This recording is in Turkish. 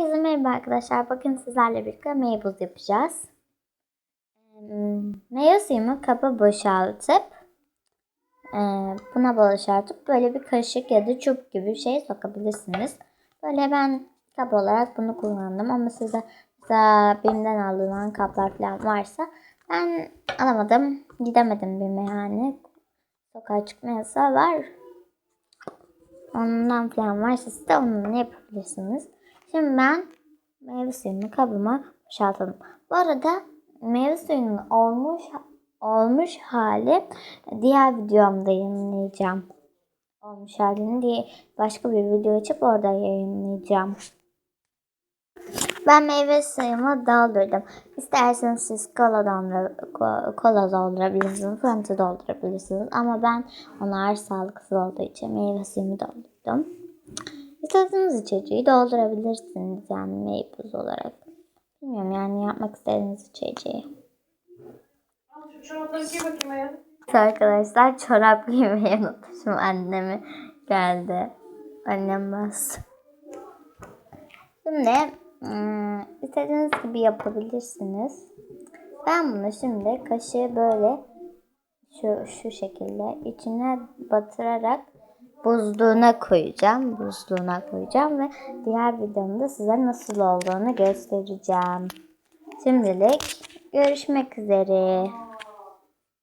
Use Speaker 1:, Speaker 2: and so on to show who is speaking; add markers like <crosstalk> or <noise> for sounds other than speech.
Speaker 1: Herkese merhaba arkadaşlar. Bakın sizlerle birlikte meyve buz yapacağız. Meyve suyumu kaba boşaltıp e, buna boşaltıp böyle bir kaşık ya da çup gibi bir şey sokabilirsiniz. Böyle ben kap olarak bunu kullandım ama size mesela BİM'den alınan kaplar falan varsa ben alamadım. Gidemedim BİM'e yani. Sokağa çıkma yasağı var. Ondan falan varsa siz de onunla yapabilirsiniz. Şimdi ben meyve suyunu kabıma boşaltalım. Bu arada meyve suyunun olmuş olmuş hali diğer videomda yayınlayacağım. Olmuş halini diye başka bir video açıp orada yayınlayacağım. Ben meyve suyumu doldurdum. İsterseniz siz kola, dondur, ko- kola doldurabilirsiniz, fanta doldurabilirsiniz. Ama ben onlar sağlıksız olduğu için meyve suyumu doldurdum. İstediğiniz içeceği doldurabilirsiniz yani meyve olarak. Bilmiyorum yani yapmak istediğiniz içeceği. Arkadaşlar çorap <laughs> giymeyi unutmuşum annemi geldi. Annem bastı. Şimdi ım, istediğiniz gibi yapabilirsiniz. Ben bunu şimdi kaşığı böyle şu şu şekilde içine batırarak buzluğuna koyacağım. Buzluğuna koyacağım ve diğer videomda size nasıl olduğunu göstereceğim. Şimdilik görüşmek üzere.